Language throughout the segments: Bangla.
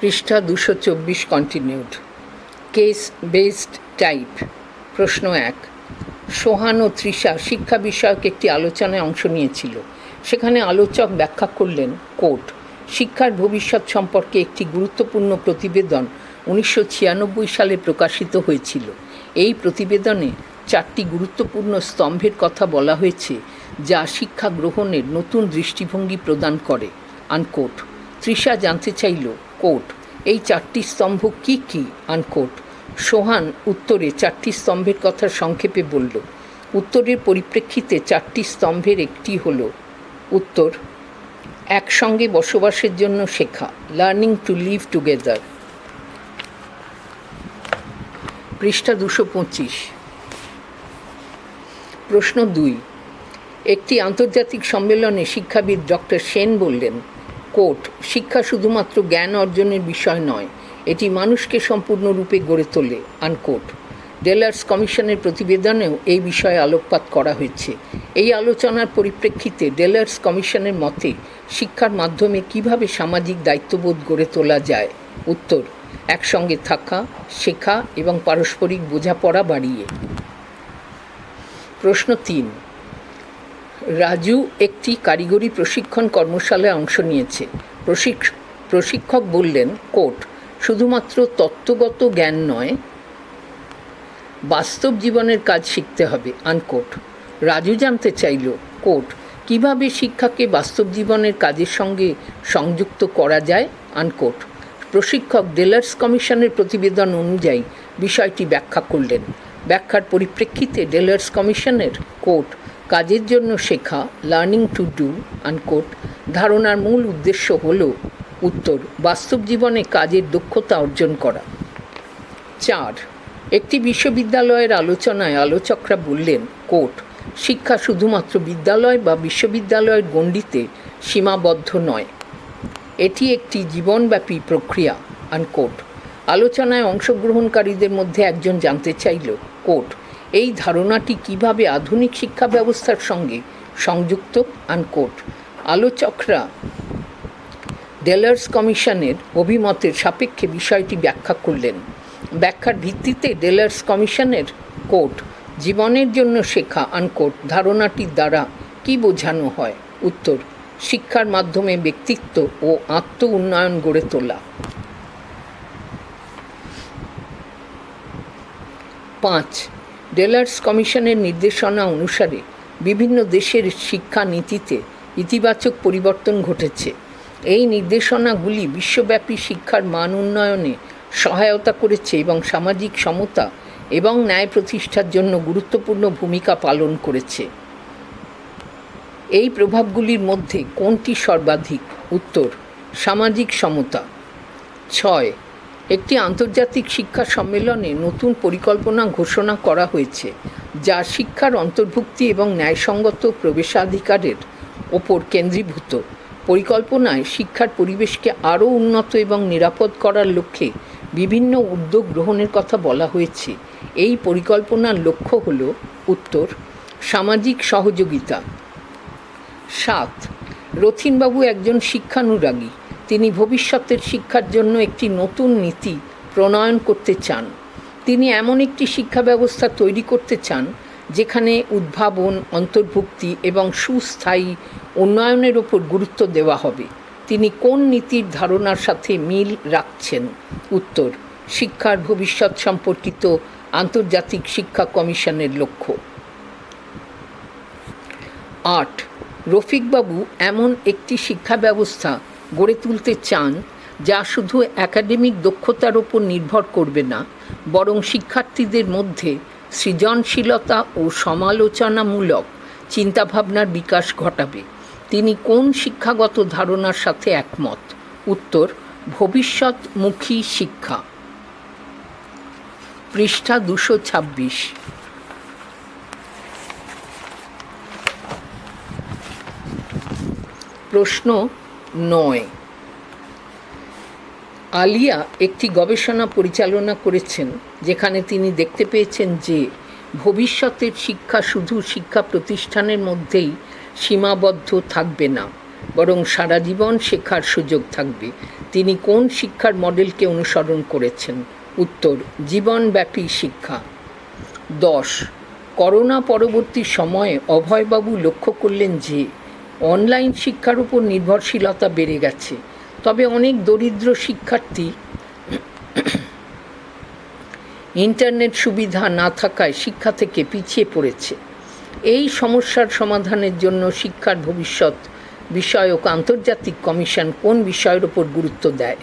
পৃষ্ঠা দুশো চব্বিশ কন্টিনিউড কেস বেসড টাইপ প্রশ্ন এক। সোহান ও তৃষা শিক্ষা বিষয়ক একটি আলোচনায় অংশ নিয়েছিল। সেখানে আলোচক ব্যাখ্যা করলেন কোর্ট শিক্ষার ভবিষ্যৎ সম্পর্কে একটি গুরুত্বপূর্ণ প্রতিবেদন উনিশশো ছিয়ানব্বই সালে প্রকাশিত হয়েছিল। এই প্রতিবেদনে চারটি গুরুত্বপূর্ণ স্তম্ভের কথা বলা হয়েছে, যা শিক্ষা গ্রহণের নতুন দৃষ্টিভঙ্গি প্রদান করে। আনকোট তৃষা জানতে চাইল কোট। এই চারটি স্তম্ভ কি কি? আনকোট। সোহান উত্তরে চারটি স্তম্ভের কথা সংক্ষেপে বলল। উত্তরের পরিপ্রেক্ষিতে চারটি স্তম্ভের একটি হল। উত্তর, একসঙ্গে বসবাসের জন্য শেখা। Learning to live together. পৃষ্ঠা দুশো পঁচিশ। প্রশ্ন দুই। একটি আন্তর্জাতিক সম্মেলনে শিক্ষাবিদ ডক্টর সেন বললেন কোট শিক্ষা শুধুমাত্র জ্ঞান অর্জনের বিষয় নয়, এটি মানুষকে সম্পূর্ণরূপে গড়ে তোলে আনকোট ডেলার্স কমিশনের প্রতিবেদনেও এই বিষয়ে আলোকপাত করা হয়েছে। এই আলোচনার পরিপ্রেক্ষিতে ডেলার্স কমিশনের মতে, শিক্ষার মাধ্যমে কীভাবে সামাজিক দায়িত্ববোধ গড়ে তোলা যায়? উত্তর, একসঙ্গে থাকা, শেখা এবং পারস্পরিক বোঝাপড়া বাড়িয়ে। প্রশ্ন তিন রাজু একটি কারিগরি প্রশিক্ষণ কর্মশালায় অংশ নিয়েছে। প্রশিক্ষ, প্রশিক্ষক বললেন, কোট, শুধুমাত্র তত্ত্বগত জ্ঞান নয়, বাস্তব জীবনের কাজ শিখতে হবে, আনকোট। রাজু জানতে চাইল, কোট, কীভাবে শিক্ষাকে বাস্তব জীবনের কাজের সঙ্গে সংযুক্ত করা যায়? আনকোট। প্রশিক্ষক ডেলার্স কমিশনের প্রতিবেদন অনুযায়ী বিষয়টি ব্যাখ্যা করলেন। ব্যাখ্যার পরিপ্রেক্ষিতে ডেলার্স কমিশনের কোর্ট কাজের জন্য শেখা লার্নিং টু ডু আনকোট ধারণার মূল উদ্দেশ্য হল উত্তর, বাস্তব জীবনে কাজের দক্ষতা অর্জন করা। চার, একটি বিশ্ববিদ্যালয়ের আলোচনায় আলোচকরা বললেন কোট শিক্ষা শুধুমাত্র বিদ্যালয় বা বিশ্ববিদ্যালয়ের গণ্ডিতে সীমাবদ্ধ নয়। এটি একটি জীবনব্যাপী প্রক্রিয়া আনকোট আলোচনায় অংশগ্রহণকারীদের মধ্যে একজন জানতে চাইল কোট এই ধারণাটি কীভাবে আধুনিক শিক্ষা ব্যবস্থার সঙ্গে সংযুক্ত আনকোট? আলোচকরা ডেলার্স কমিশনের অভিমতের সাপেক্ষে বিষয়টি ব্যাখ্যা করলেন। ব্যাখ্যার ভিত্তিতে ডেলার্স কমিশনের কোট, জীবনের জন্য শেখা আনকোট ধারণাটির দ্বারা কি বোঝানো হয়? উত্তর, শিক্ষার মাধ্যমে ব্যক্তিত্ব ও আত্ম উন্নয়ন গড়ে তোলা। পাঁচ ডেলার্স কমিশনের নির্দেশনা অনুসারে বিভিন্ন দেশের শিক্ষা নীতিতে ইতিবাচক পরিবর্তন ঘটেছে। এই নির্দেশনাগুলি বিশ্বব্যাপী শিক্ষার মান উন্নয়নে সহায়তা করেছে এবং সামাজিক সমতা এবং ন্যায় প্রতিষ্ঠার জন্য গুরুত্বপূর্ণ ভূমিকা পালন করেছে। এই প্রভাবগুলির মধ্যে কোনটি সর্বাধিক? উত্তর, সামাজিক সমতা। ছয় একটি আন্তর্জাতিক শিক্ষা সম্মেলনে নতুন পরিকল্পনা ঘোষণা করা হয়েছে, যা শিক্ষার অন্তর্ভুক্তি এবং ন্যায়সঙ্গত প্রবেশাধিকারের ওপর কেন্দ্রীভূত। পরিকল্পনায় শিক্ষার পরিবেশকে আরও উন্নত এবং নিরাপদ করার লক্ষ্যে বিভিন্ন উদ্যোগ গ্রহণের কথা বলা হয়েছে। এই পরিকল্পনার লক্ষ্য হল, উত্তর, সামাজিক সহযোগিতা। সাত, রথিনবাবু একজন শিক্ষানুরাগী। তিনি ভবিষ্যতের শিক্ষার জন্য একটি নতুন নীতি প্রণয়ন করতে চান। তিনি এমন একটি শিক্ষা ব্যবস্থা তৈরি করতে চান, যেখানে উদ্ভাবন, অন্তর্ভুক্তি এবং সুস্থায়ী উন্নয়নের ওপর গুরুত্ব দেওয়া হবে। তিনি কোন নীতির ধারণার সাথে মিল রাখছেন? উত্তর, শিক্ষার ভবিষ্যৎ সম্পর্কিত আন্তর্জাতিক শিক্ষা কমিশনের লক্ষ্য। আট, রফিকবাবু এমন একটি শিক্ষা ব্যবস্থা গড়ে তুলতে চান, যা শুধু একাডেমিক দক্ষতার ওপর নির্ভর করবে না, বরং শিক্ষার্থীদের মধ্যে সৃজনশীলতা ও সমালোচনামূলক চিন্তাভাবনার বিকাশ ঘটাবে। তিনি কোন শিক্ষাগত ধারণার সাথে একমত? উত্তর, ভবিষ্যৎমুখী শিক্ষা। পৃষ্ঠা দুশো ছাব্বিশ। প্রশ্ন নয়। আলিয়া একটি গবেষণা পরিচালনা করেছেন, যেখানে তিনি দেখতে পেয়েছেন যে, ভবিষ্যতের শিক্ষা শুধু শিক্ষা প্রতিষ্ঠানের মধ্যেই সীমাবদ্ধ থাকবে না, বরং সারা জীবন শেখার সুযোগ থাকবে। তিনি কোন শিক্ষার মডেলকে অনুসরণ করেছেন? উত্তর, জীবনব্যাপী শিক্ষা। দশ, করোনা পরবর্তী সময়ে অভয়বাবু লক্ষ্য করলেন যে অনলাইন শিক্ষার উপর নির্ভরশীলতা বেড়ে গেছে। তবে অনেক দরিদ্র শিক্ষার্থী ইন্টারনেট সুবিধা না থাকায় শিক্ষা থেকে পিছিয়ে পড়েছে। এই সমস্যার সমাধানের জন্য শিক্ষার ভবিষ্যৎ বিষয়ক আন্তর্জাতিক কমিশন কোন বিষয়ের উপর গুরুত্ব দেয়?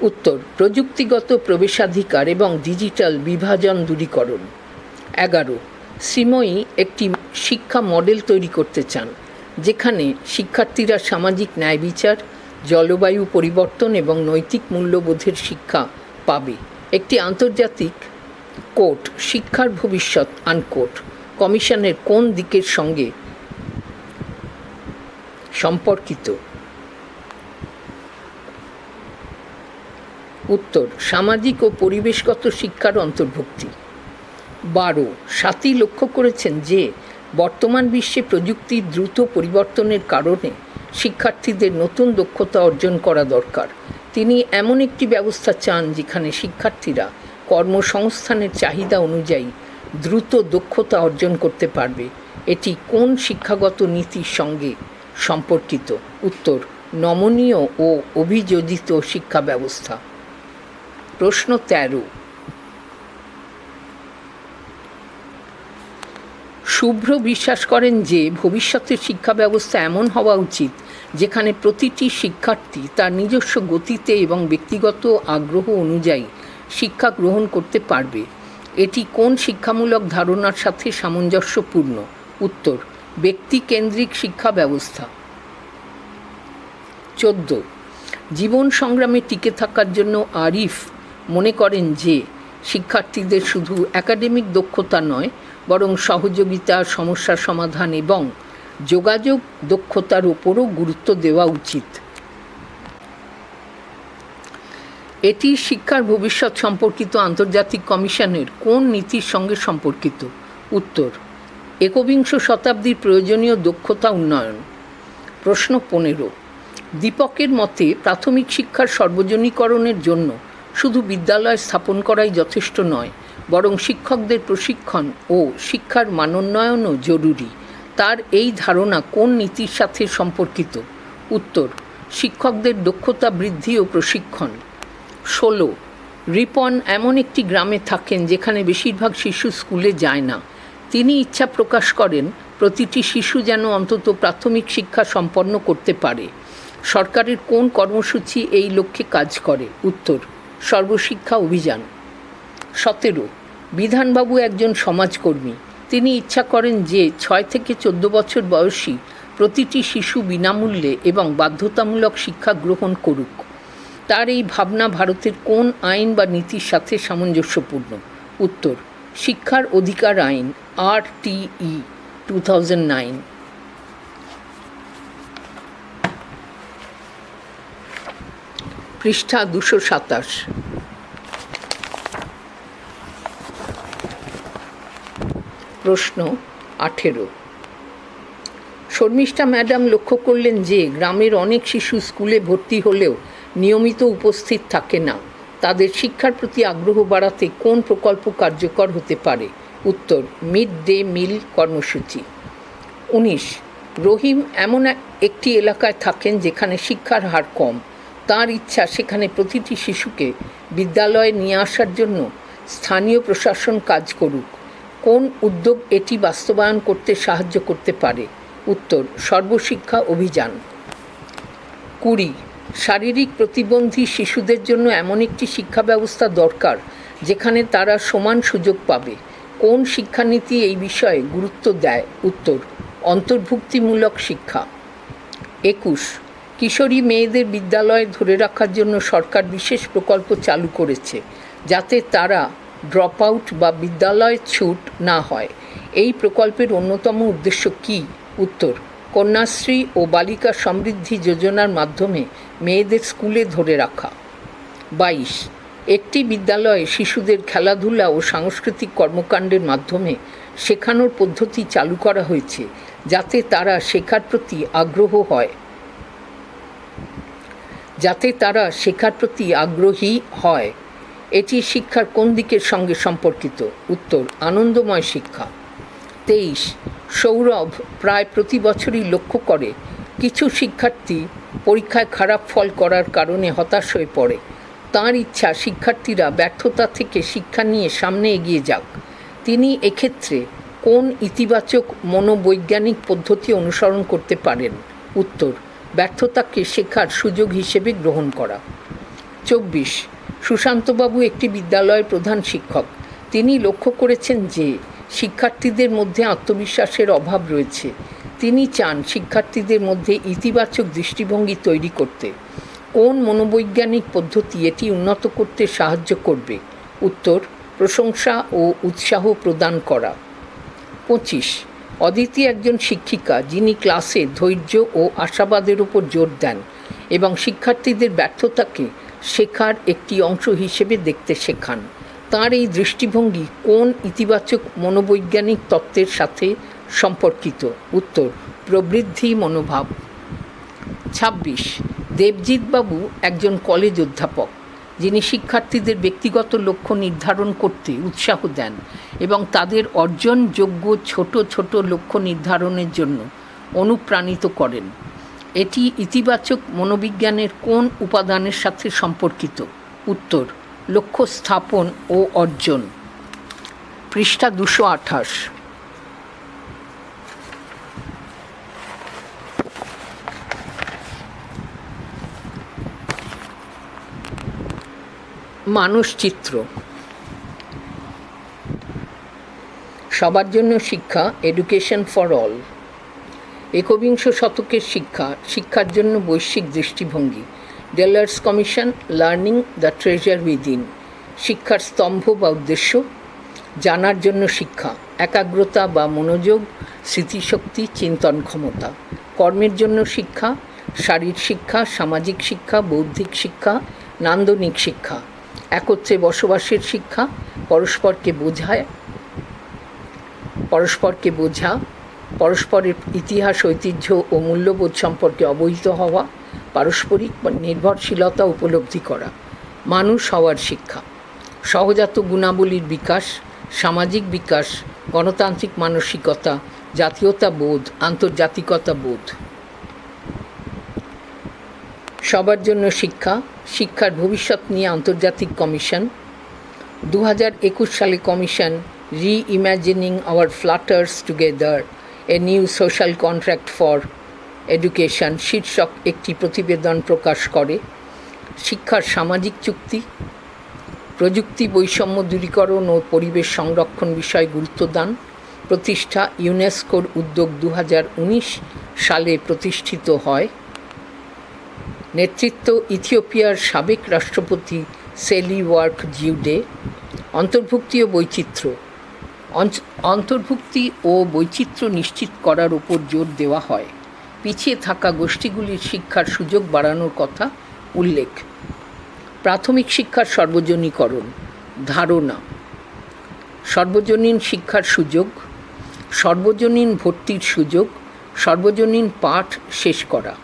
উত্তর, প্রযুক্তিগত প্রবেশাধিকার এবং ডিজিটাল বিভাজন দূরীকরণ। এগারো শ্রীময়ী একটি শিক্ষা মডেল তৈরি করতে চান, যেখানে শিক্ষার্থীরা সামাজিক ন্যায় বিচার, জলবায়ু পরিবর্তন এবং নৈতিক মূল্যবোধের শিক্ষা পাবে। একটি আন্তর্জাতিক কোর্ট, শিক্ষার ভবিষ্যৎ আনকোট কমিশনের কোন দিকের সঙ্গে সম্পর্কিত? উত্তর, সামাজিক ও পরিবেশগত শিক্ষার অন্তর্ভুক্তি। বারো সাথী লক্ষ্য করেছেন যে, বর্তমান বিশ্বে প্রযুক্তির দ্রুত পরিবর্তনের কারণে শিক্ষার্থীদের নতুন দক্ষতা অর্জন করা দরকার। তিনি এমন একটি ব্যবস্থা চান যেখানে শিক্ষার্থীরা কর্মসংস্থানের চাহিদা অনুযায়ী দ্রুত দক্ষতা অর্জন করতে পারবে। এটি কোন শিক্ষাগত নীতির সঙ্গে সম্পর্কিত? উত্তর, নমনীয় ও অভিযোজিত শিক্ষা ব্যবস্থা। প্রশ্ন তেরো শুভ্র বিশ্বাস করেন যে ভবিষ্যতের শিক্ষা ব্যবস্থা এমন হওয়া উচিত, যেখানে প্রতিটি শিক্ষার্থী তার নিজস্ব গতিতে এবং ব্যক্তিগত আগ্রহ অনুযায়ী শিক্ষা গ্রহণ করতে পারবে। এটি কোন শিক্ষামূলক ধারণার সাথে সামঞ্জস্যপূর্ণ? উত্তর, ব্যক্তিকেন্দ্রিক শিক্ষা ব্যবস্থা। চোদ্দ, জীবন সংগ্রামে টিকে থাকার জন্য আরিফ মনে করেন যে শিক্ষার্থীদের শুধু একাডেমিক দক্ষতা নয় বরং সহযোগিতা, সমস্যা সমাধান এবং যোগাযোগ দক্ষতার উপরও গুরুত্ব দেওয়া উচিত। এটি শিক্ষার ভবিষ্যৎ সম্পর্কিত আন্তর্জাতিক কমিশনের কোন নীতির সঙ্গে সম্পর্কিত? উত্তর, একবিংশ শতাব্দীর প্রয়োজনীয় দক্ষতা উন্নয়ন। প্রশ্ন পনেরো, দীপকের মতে প্রাথমিক শিক্ষার সর্বজনীকরণের জন্য শুধু বিদ্যালয় স্থাপন করাই যথেষ্ট নয় বরং শিক্ষকদের প্রশিক্ষণ ও শিক্ষার মানোন্নয়নও জরুরি। তার এই ধারণা কোন নীতির সাথে সম্পর্কিত? উত্তর, শিক্ষকদের দক্ষতা বৃদ্ধি ও প্রশিক্ষণ। ষোলো, রিপন এমন একটি গ্রামে থাকেন যেখানে বেশিরভাগ শিশু স্কুলে যায় না। তিনি ইচ্ছা প্রকাশ করেন, প্রতিটি শিশু যেন অন্তত প্রাথমিক শিক্ষা সম্পন্ন করতে পারে। সরকারের কোন কর্মসূচি এই লক্ষ্যে কাজ করে? উত্তর, সর্বশিক্ষা অভিযান। সতেরো বিধানবাবু একজন সমাজকর্মী। তিনি ইচ্ছা করেন যে ছয় থেকে চোদ্দ বছর বয়সী প্রতিটি শিশু বিনামূল্যে এবং বাধ্যতামূলক শিক্ষা গ্রহণ করুক। তার এই ভাবনা ভারতের কোন আইন বা নীতির সাথে সামঞ্জস্যপূর্ণ? উত্তর, শিক্ষার অধিকার আইন R TE two thousand nine. পৃষ্ঠা দুশো সাতাশ। প্রশ্ন আঠেরো। শর্মিষ্ঠা ম্যাডাম লক্ষ্য করলেন যে গ্রামের অনেক শিশু স্কুলে ভর্তি হলেও নিয়মিত উপস্থিত থাকে না। তাদের শিক্ষার প্রতি আগ্রহ বাড়াতে কোন প্রকল্প কার্যকর হতে পারে? উত্তর, মিড ডে মিল কর্মসূচি। উনিশ, রহিম এমন একটি এলাকায় থাকেন যেখানে শিক্ষার হার কম। তার ইচ্ছা সেখানে প্রতিটি শিশুকে বিদ্যালয়ে নিয়ে আসার জন্য স্থানীয় প্রশাসন কাজ করুক। কোন উদ্যোগ এটি বাস্তবায়ন করতে সাহায্য করতে পারে? উত্তর, সর্বশিক্ষা অভিযান। কুড়ি, শারীরিক প্রতিবন্ধী শিশুদের জন্য এমন একটি শিক্ষা ব্যবস্থা দরকার যেখানে তারা সমান সুযোগ পাবে। কোন শিক্ষানীতি এই বিষয়ে গুরুত্ব দেয়? উত্তর, অন্তর্ভুক্তিমূলক শিক্ষা। একুশ, কিশোরী মেয়েদের বিদ্যালয়ে ধরে রাখার জন্য সরকার বিশেষ প্রকল্প চালু করেছে যাতে তারা ড্রপ আউট বা বিদ্যালয় ছুট না হয়। এই প্রকল্পের অন্যতম উদ্দেশ্য কী? উত্তর, কন্যাশ্রী ও বালিকা সমৃদ্ধি যোজনার মাধ্যমে মেয়েদের স্কুলে ধরে রাখা। বাইশ, একটি বিদ্যালয়ে শিশুদের খেলাধুলা ও সাংস্কৃতিক কর্মকাণ্ডের মাধ্যমে শেখানোর পদ্ধতি চালু করা হয়েছে, যাতে তারা শেখার প্রতি আগ্রহ হয়। যাতে তারা শেখার প্রতি আগ্রহী হয়। এটি শিক্ষার কোন দিকের সঙ্গে সম্পর্কিত? উত্তর, আনন্দময় শিক্ষা। তেইশ, সৌরভ প্রায় প্রতি বছরই লক্ষ্য করে কিছু শিক্ষার্থী পরীক্ষায় খারাপ ফল করার কারণে হতাশ হয়ে পড়ে। তার ইচ্ছা, শিক্ষার্থীরা ব্যর্থতা থেকে শিক্ষা নিয়ে সামনে এগিয়ে যাক। তিনি এক্ষেত্রে কোন ইতিবাচক মনোবৈজ্ঞানিক পদ্ধতি অনুসরণ করতে পারেন? উত্তর, ব্যর্থতাকে শেখার সুযোগ হিসেবে গ্রহণ করা। চব্বিশ সুশান্তবাবু একটি বিদ্যালয়ের প্রধান শিক্ষক। তিনি লক্ষ্য করেছেন যে, শিক্ষার্থীদের মধ্যে আত্মবিশ্বাসের অভাব রয়েছে। তিনি চান শিক্ষার্থীদের মধ্যে ইতিবাচক দৃষ্টিভঙ্গি তৈরি করতে। কোন মনোবৈজ্ঞানিক পদ্ধতি এটি উন্নত করতে সাহায্য করবে? উত্তর, প্রশংসা ও উৎসাহ প্রদান করা। পঁচিশ, অদিতি একজন শিক্ষিকা যিনি ক্লাসে ধৈর্য ও আশাবাদের উপর জোর দেন। এবং শিক্ষার্থীদের ব্যর্থতাকে শেখার একটি অংশ হিসেবে দেখতে শেখান। তার এই দৃষ্টিভঙ্গি কোন ইতিবাচক মনোবৈজ্ঞানিক তত্ত্বের সাথে সম্পর্কিত? উত্তর, প্রবৃদ্ধি মনোভাব। ছাব্বিশ, দেবজিৎবাবু একজন কলেজ অধ্যাপক, যিনি শিক্ষার্থীদের ব্যক্তিগত লক্ষ্য নির্ধারণ করতে উৎসাহ দেন এবং তাদের অর্জনযোগ্য ছোট ছোট লক্ষ্য নির্ধারণের জন্য অনুপ্রাণিত করেন। এটি ইতিবাচক মনোবিজ্ঞানের কোন উপাদানের সাথে সম্পর্কিত? উত্তর, লক্ষ্য স্থাপন ও অর্জন। পৃষ্ঠা দুশো আঠাশ। মানুষ চিত্র সবার জন্য শিক্ষা এডুকেশন ফর অল একবিংশ শতকের শিক্ষা, শিক্ষার জন্য বৈশ্বিক দৃষ্টিভঙ্গি। Delors commission, learning the treasure within. শিক্ষার স্তম্ভ বা উদ্দেশ্য? জানার জন্য শিক্ষা, একাগ্রতা বা মনোযোগ, স্মৃতিশক্তি, চিন্তন ক্ষমতা। কর্মের জন্য শিক্ষা, শারীরিক শিক্ষা, সামাজিক শিক্ষা, বৌদ্ধিক শিক্ষা, নান্দনিক শিক্ষা। একত্রে বসবাসের শিক্ষা, পরস্পরকে বোঝায়, পরস্পরকে বোঝা পরস্পরের ইতিহাস, ঐতিহ্য ও মূল্যবোধ সম্পর্কে অবহিত হওয়া, পারস্পরিক নির্ভরশীলতা উপলব্ধি করা, মানুষ হওয়ার শিক্ষা, সহজাত গুণাবলীর বিকাশ, সামাজিক বিকাশ, গণতান্ত্রিক মানসিকতা, জাতীয়তা বোধ, আন্তর্জাতিকতা বোধ। সবার জন্য শিক্ষা, শিক্ষার ভবিষ্যৎ নিয়ে আন্তর্জাতিক কমিশন। দু হাজার একুশ সালে commission reimagining our futures together a new social contract for education শীর্ষক একটি প্রতিবেদন প্রকাশ করে। শিক্ষার সামাজিক চুক্তি, প্রযুক্তি বৈষম্য দূরীকরণ ও পরিবেশ সংরক্ষণ বিষয়ে গুরুত্ব দান। প্রতিষ্ঠা ইউনেস্কোর উদ্যোগ দু হাজার উনিশ সালে প্রতিষ্ঠিত হয়। নেতৃত্ব ইথিওপিয়ার সাবেক রাষ্ট্রপতি সেলি ওয়ার্ক জিউডে। অন্তর্ভুক্তি ও বৈচিত্র্য। অন্তর্ভুক্তি ও বৈচিত্র্য নিশ্চিত করার উপর জোর দেওয়া হয়। পিছিয়ে থাকা গোষ্ঠীগুলির শিক্ষার সুযোগ বাড়ানোর কথা উল্লেখ। প্রাথমিক শিক্ষার সর্বজনীকরণ, ধারণা। সর্বজনীন শিক্ষার সুযোগ, সর্বজনীন ভর্তির সুযোগ, সর্বজনীন পাঠ শেষ করা।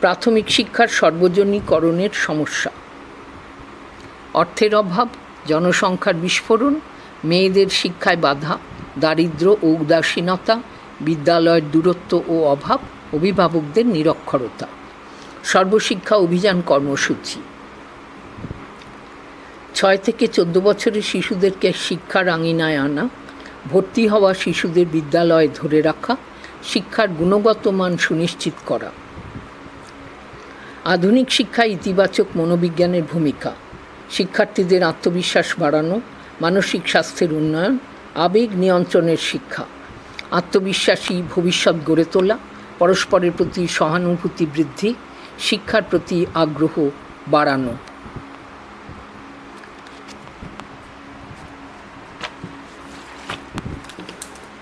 প্রাথমিক শিক্ষার সর্বজনীকরণের সমস্যা। অর্থের অভাব জনসংখ্যার বিস্ফোরণ, মেয়েদের শিক্ষায় বাধা, দারিদ্র ও উদাসীনতা, বিদ্যালয়ের দূরত্ব ও অভাব, অভিভাবকদের নিরক্ষরতা। সর্বশিক্ষা অভিযান কর্মসূচি। ছয় থেকে চোদ্দ বছরের শিশুদেরকে শিক্ষার আঙিনায় আনা, ভর্তি হওয়া শিশুদের বিদ্যালয়ে ধরে রাখা, শিক্ষার গুণগত মান সুনিশ্চিত করা। আধুনিক শিক্ষায় ইতিবাচক মনোবিজ্ঞানের ভূমিকা। শিক্ষার্থীদের আত্মবিশ্বাস বাড়ানো, মানসিক স্বাস্থ্যের উন্নয়ন, আবেগ নিয়ন্ত্রণের শিক্ষা। আত্মবিশ্বাসী ভবিষ্যৎ গড়ে তোলা, পরস্পরের প্রতি সহানুভূতি বৃদ্ধি, শিক্ষার প্রতি আগ্রহ বাড়ানো।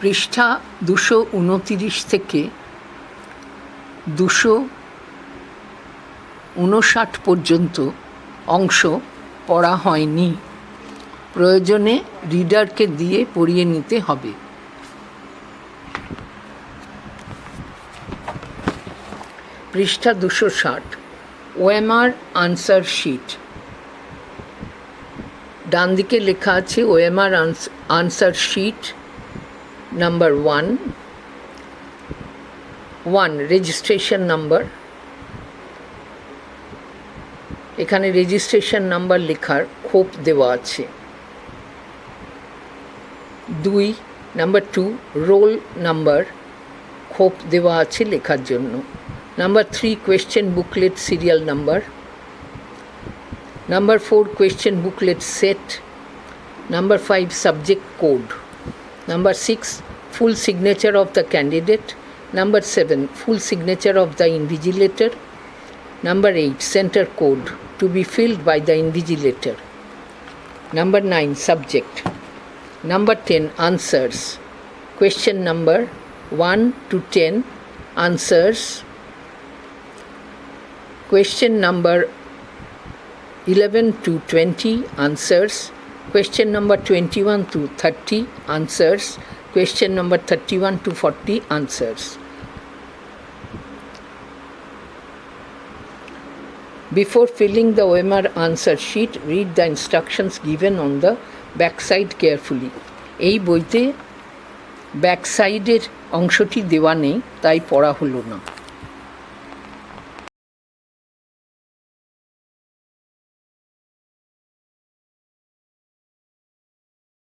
পৃষ্ঠা দুশো উনতিরিশ থেকে দুশো উনষাট পর্যন্ত অংশ পড়া হয়নি। প্রয়োজনে রিডারকে দিয়ে পড়িয়ে নিতে হবে। পৃষ্ঠা দুশো ষাট। OMR answer sheet. ডান দিকে লেখা আছে OMR answer sheet number one. One, registration number. এখানে রেজিস্ট্রেশন নাম্বার লেখার খোপ দেওয়া আছে। দুই নাম্বার টু রোল নাম্বার খোপ দেওয়া আছে লেখার জন্য। Number three question booklet serial number number four question booklet set number five subject code number six full signature of the candidate number seven full signature of the invigilator Number 8 Center code to be filled by the invigilator. Number 9 Subject. Number 10 Answers. Question number 1 to 10 Answers. Question number 11 to 20 Answers. Question number 21 to 30 Answers. Question number 31 to 40 Answers. Before filling the OMR answer sheet, read the instructions given on the backside carefully. এই বইতে ব্যাকসাইডের অংশটি দেওয়া নেই তাই পড়া হলো না